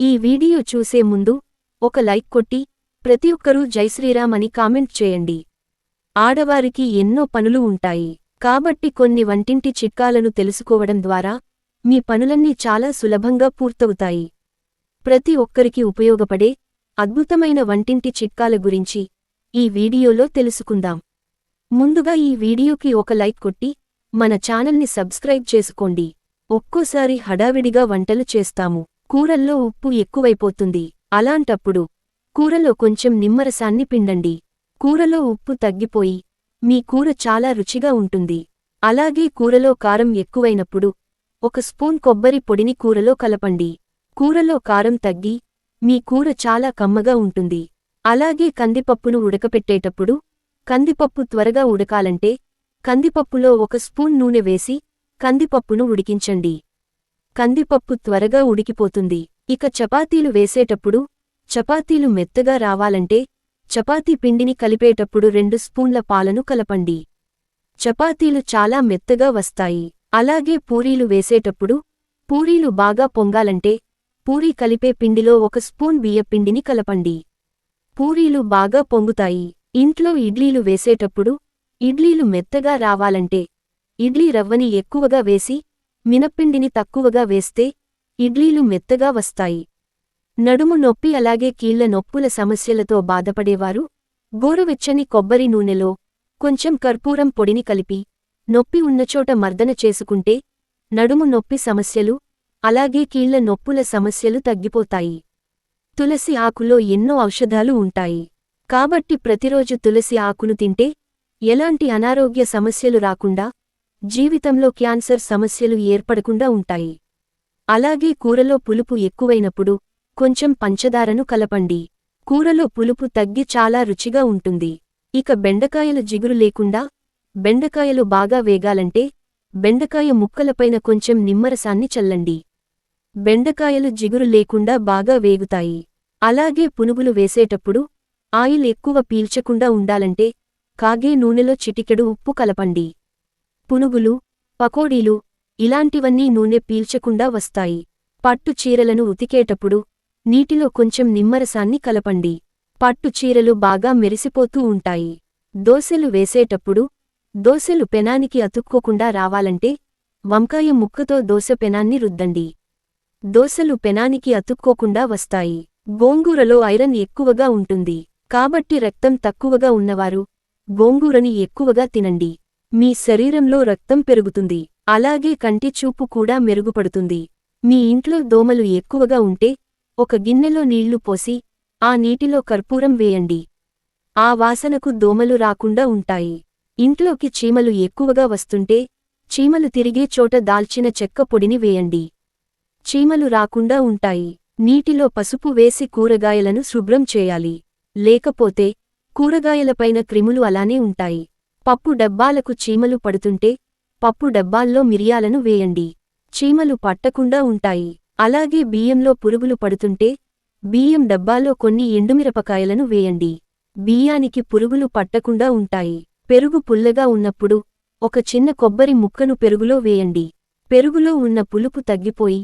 ఈ వీడియో చూసే ముందు ఒక లైక్ కొట్టి ప్రతి ఒక్కరూ జైశ్రీరామ్ అని కామెంట్ చేయండి. ఆడవారికి ఎన్నో పనులు ఉంటాయి. కాబట్టి కొన్ని వంటింటి చిట్కాలను తెలుసుకోవడం ద్వారా మీ పనులన్నీ చాలా సులభంగా పూర్తవుతాయి. ప్రతి ఒక్కరికి ఉపయోగపడే అద్భుతమైన వంటింటి చిట్కాల గురించి ఈ వీడియోలో తెలుసుకుందాం. ముందుగా ఈ వీడియోకి ఒక లైక్ కొట్టి మన ఛానల్ని సబ్స్క్రైబ్ చేసుకోండి. ఒక్కోసారి హడావిడిగా వంటలు చేస్తాము. కూరల్లో ఉప్పు ఎక్కువైపోతుంది. అలాంటప్పుడు కూరలో కొంచెం నిమ్మరసాన్ని పిండండి. కూరలో ఉప్పు తగ్గిపోయి మీ కూర చాలా రుచిగా ఉంటుంది. అలాగే కూరలో కారం ఎక్కువైనప్పుడు ఒక స్పూన్ కొబ్బరి పొడిని కూరలో కలపండి. కూరలో కారం తగ్గి మీ కూర చాలా కమ్మగా ఉంటుంది. అలాగే కందిపప్పును ఉడకపెట్టేటప్పుడు కందిపప్పు త్వరగా ఉడకాలంటే కందిపప్పులో ఒక స్పూన్ నూనె వేసి కందిపప్పును ఉడికించండి. కందిపప్పు త్వరగా ఉడికిపోతుంది. ఇక చపాతీలు వేసేటప్పుడు చపాతీలు మెత్తగా రావాలంటే చపాతీ పిండిని కలిపేటప్పుడు రెండు స్పూన్ల పాలను కలపండి. చపాతీలు చాలా మెత్తగా వస్తాయి. అలాగే పూరీలు వేసేటప్పుడు పూరీలు బాగా పొంగాలంటే పూరీ కలిపే పిండిలో ఒక స్పూన్ బియ్యపిండిని కలపండి. పూరీలు బాగా పొంగుతాయి. ఇంట్లో ఇడ్లీలు వేసేటప్పుడు ఇడ్లీలు మెత్తగా రావాలంటే ఇడ్లీ రవ్వని ఎక్కువగా వేసి మినప్పిండిని తక్కువగా వేస్తే ఇడ్లీలు మెత్తగా వస్తాయి. నడుము నొప్పి అలాగే కీళ్ళ నొప్పుల సమస్యలతో బాధపడేవారు గోరువెచ్చని కొబ్బరి నూనెలో కొంచెం కర్పూరం పొడిని కలిపి నొప్పి ఉన్నచోట మర్దన చేసుకుంటే నడుము నొప్పి సమస్యలు అలాగే కీళ్ళ నొప్పుల సమస్యలు తగ్గిపోతాయి. తులసి ఆకులో ఎన్నో ఔషధాలు ఉంటాయి. కాబట్టి ప్రతిరోజు తులసి ఆకును తింటే ఎలాంటి అనారోగ్య సమస్యలు రాకుండా జీవితంలో క్యాన్సర్ సమస్యలు ఏర్పడకుండా ఉంటాయి. అలాగే కూరలో పులుపు ఎక్కువైనప్పుడు కొంచెం పంచదారను కలపండి. కూరలో పులుపు తగ్గి చాలా రుచిగా ఉంటుంది. ఇక బెండకాయల జిగురు లేకుండా బెండకాయలు బాగా వేగాలంటే బెండకాయ ముక్కలపైన కొంచెం నిమ్మరసాన్ని చల్లండి. బెండకాయలు జిగురు లేకుండా బాగా వేగుతాయి. అలాగే పునుగులు వేసేటప్పుడు ఆయిల్ ఎక్కువ పీల్చకుండా ఉండాలంటే కాగే నూనెలో చిటికెడు ఉప్పు కలపండి. పునుగులు పకోడీలు ఇలాంటివన్నీ నూనె పీల్చకుండా వస్తాయి. పట్టు చీరలను ఉతికేటప్పుడు నీటిలో కొంచెం నిమ్మరసాన్ని కలపండి. పట్టు చీరలు బాగా మెరిసిపోతూ ఉంటాయి. దోసెలు వేసేటప్పుడు దోసెలు పెనానికి అతుక్కోకుండా రావాలంటే వంకాయ ముక్కతో దోసె పెనాన్ని రుద్దండి. దోసెలు పెనానికి అతుక్కోకుండా వస్తాయి. గోంగూరలో ఐరన్ ఎక్కువగా ఉంటుంది. కాబట్టి రక్తం తక్కువగా ఉన్నవారు గోంగూరని ఎక్కువగా తినండి. మీ శరీరంలో రక్తం పెరుగుతుంది. అలాగే కంటి చూపు కూడా మెరుగుపడుతుంది. మీ ఇంట్లో దోమలు ఎక్కువగా ఉంటే ఒక గిన్నెలో నీళ్ళు పోసి ఆ నీటిలో కర్పూరం వేయండి. ఆ వాసనకు దోమలు రాకుండా ఉంటాయి. ఇంట్లోకి చీమలు ఎక్కువగా వస్తుంటే చీమలు తిరిగే చోట దాల్చిన చెక్క పొడిని వేయండి. చీమలు రాకుండా ఉంటాయి. నీటిలో పసుపు వేసి కూరగాయలను శుభ్రం చేయాలి. లేకపోతే కూరగాయలపైన క్రిములు అలానే ఉంటాయి. పప్పు డబ్బాలకు చీమలు పడుతుంటే పప్పు డబ్బాల్లో మిరియాలను వేయండి. చీమలు పట్టకుండా ఉంటాయి. అలాగే బియ్యంలో పురుగులు పడుతుంటే బియ్యం డబ్బాలో కొన్ని ఎండుమిరపకాయలను వేయండి. బియ్యానికి పురుగులు పట్టకుండా ఉంటాయి. పెరుగు పుల్లగా ఉన్నప్పుడు ఒక చిన్న కొబ్బరి ముక్కను పెరుగులో వేయండి. పెరుగులో ఉన్న పులుపు తగ్గిపోయి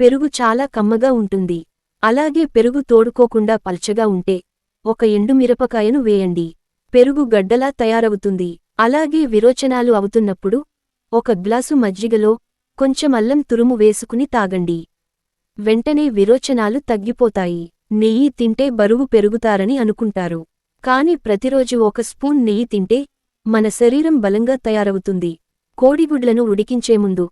పెరుగు చాలా కమ్మగా ఉంటుంది. అలాగే పెరుగు తోడుకోకుండా పల్చగా ఉంటే ఒక ఎండుమిరపకాయను వేయండి. పెరుగు గడ్డలా తయారవుతుంది. అలాగే విరోచనాలు అవుతున్నప్పుడు ఒక గ్లాసు మజ్జిగలో కొంచెం అల్లం తురుము వేసుకుని తాగండి. వెంటనే విరోచనాలు తగ్గిపోతాయి. నెయ్యి తింటే బరువు పెరుగుతారని అనుకుంటారు. కాని ప్రతిరోజు ఒక స్పూన్ నెయ్యి తింటే మన శరీరం బలంగా తయారవుతుంది. కోడిగుడ్లను ఉడికించే ముందు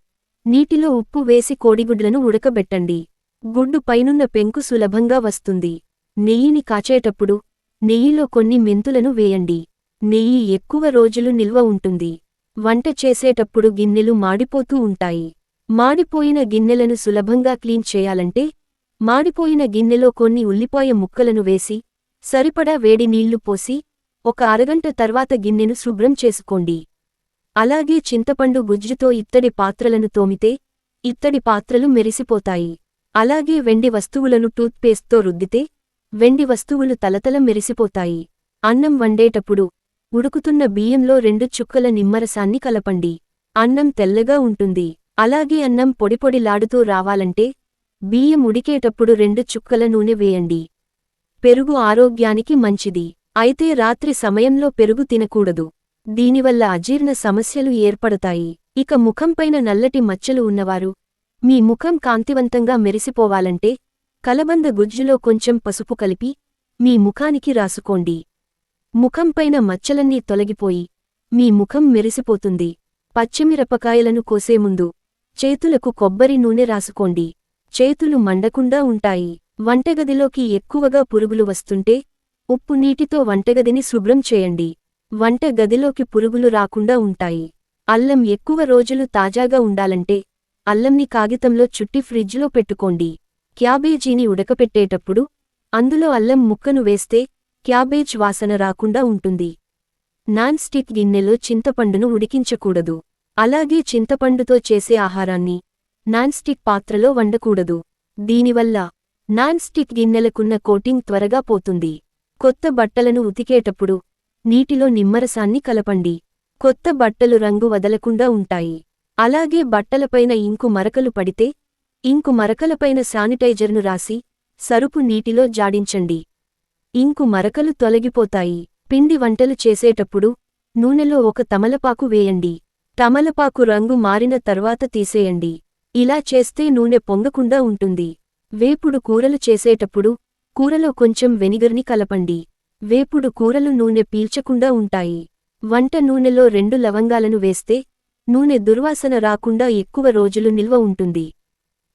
నీటిలో ఉప్పు వేసి కోడిగుడ్లను ఉడకబెట్టండి. గుడ్డు పైనున్న పెంకు సులభంగా వస్తుంది. నెయ్యిని కాచేటప్పుడు నెయ్యిలో కొన్ని మెంతులను వేయండి. నెయ్యి ఎక్కువ రోజులు నిల్వ ఉంటుంది. వంట చేసేటప్పుడు గిన్నెలు మాడిపోతూ ఉంటాయి. మాడిపోయిన గిన్నెలను సులభంగా క్లీన్ చేయాలంటే మాడిపోయిన గిన్నెలో కొన్ని ఉల్లిపాయ ముక్కలను వేసి సరిపడా వేడి నీళ్ళు పోసి ఒక అరగంట తర్వాత గిన్నెను శుభ్రం చేసుకోండి. అలాగే చింతపండు గుజ్జుతో ఇత్తడి పాత్రలను తోమితే ఇత్తడి పాత్రలు మెరిసిపోతాయి. అలాగే వెండి వస్తువులను టూత్పేస్ట్తో రుద్దితే వెండి వస్తువులు తలతల మెరిసిపోతాయి. అన్నం వండేటప్పుడు ఉడుకుతున్న బియ్యంలో రెండు చుక్కల నిమ్మరసాన్ని కలపండి. అన్నం తెల్లగా ఉంటుంది. అలాగే అన్నం పొడిపొడిలాడుతూ రావాలంటే బియ్యం ఉడికేటప్పుడు రెండు చుక్కల నూనె వేయండి. పెరుగు ఆరోగ్యానికి మంచిది. అయితే రాత్రి సమయంలో పెరుగు తినకూడదు. దీనివల్ల అజీర్ణ సమస్యలు ఏర్పడతాయి. ఇక ముఖంపైన నల్లటి మచ్చలు ఉన్నవారు మీ ముఖం కాంతివంతంగా మెరిసిపోవాలంటే కలబంద గుజ్జులో కొంచెం పసుపు కలిపి మీ ముఖానికి రాసుకోండి. ముఖంపైన మచ్చలన్నీ తొలగిపోయి మీ ముఖం మెరిసిపోతుంది. పచ్చిమిరపకాయలను కోసే ముందు చేతులకు కొబ్బరి నూనె రాసుకోండి. చేతులు మండకుండా ఉంటాయి. వంటగదిలోకి ఎక్కువగా పురుగులు వస్తుంటే ఉప్పు నీటితో వంటగదిని శుభ్రం చేయండి. వంట గదిలోకి పురుగులు రాకుండా ఉంటాయి. అల్లం ఎక్కువ రోజులు తాజాగా ఉండాలంటే అల్లంని కాగితంలో చుట్టి ఫ్రిడ్జ్లో పెట్టుకోండి. క్యాబేజీని ఉడకపెట్టేటప్పుడు అందులో అల్లం ముక్కను వేస్తే క్యాబేజ్ వాసన రాకుండా ఉంటుంది. నాన్ స్టిక్ గిన్నెలో చింతపండును ఉడికించకూడదు. అలాగే చింతపండుతో చేసే ఆహారాన్ని నాన్ స్టిక్ పాత్రలో వండకూడదు. దీనివల్ల నాన్ స్టిక్ గిన్నెలకున్న కోటింగ్ త్వరగా పోతుంది. కొత్త బట్టలను ఉతికేటప్పుడు నీటిలో నిమ్మరసాన్ని కలపండి. కొత్త బట్టలు రంగు వదలకుండా ఉంటాయి. అలాగే బట్టలపైన ఇంకు మరకలు పడితే ఇంకు మరకలపైన శానిటైజర్ను రాసి సరుపు నీటిలో జాడించండి. ఇంకు మరకలు తొలగిపోతాయి. పిండి వంటలు చేసేటప్పుడు నూనెలో ఒక తమలపాకు వేయండి. తమలపాకు రంగు మారిన తర్వాత తీసేయండి. ఇలా చేస్తే నూనె పొంగకుండా ఉంటుంది. వేపుడు కూరలు చేసేటప్పుడు కూరలో కొంచెం వెనిగర్ని కలపండి. వేపుడు కూరలు నూనె పీల్చకుండా ఉంటాయి. వంట నూనెలో రెండు లవంగాలను వేస్తే నూనె దుర్వాసన రాకుండా ఎక్కువ రోజులు నిల్వ ఉంటుంది.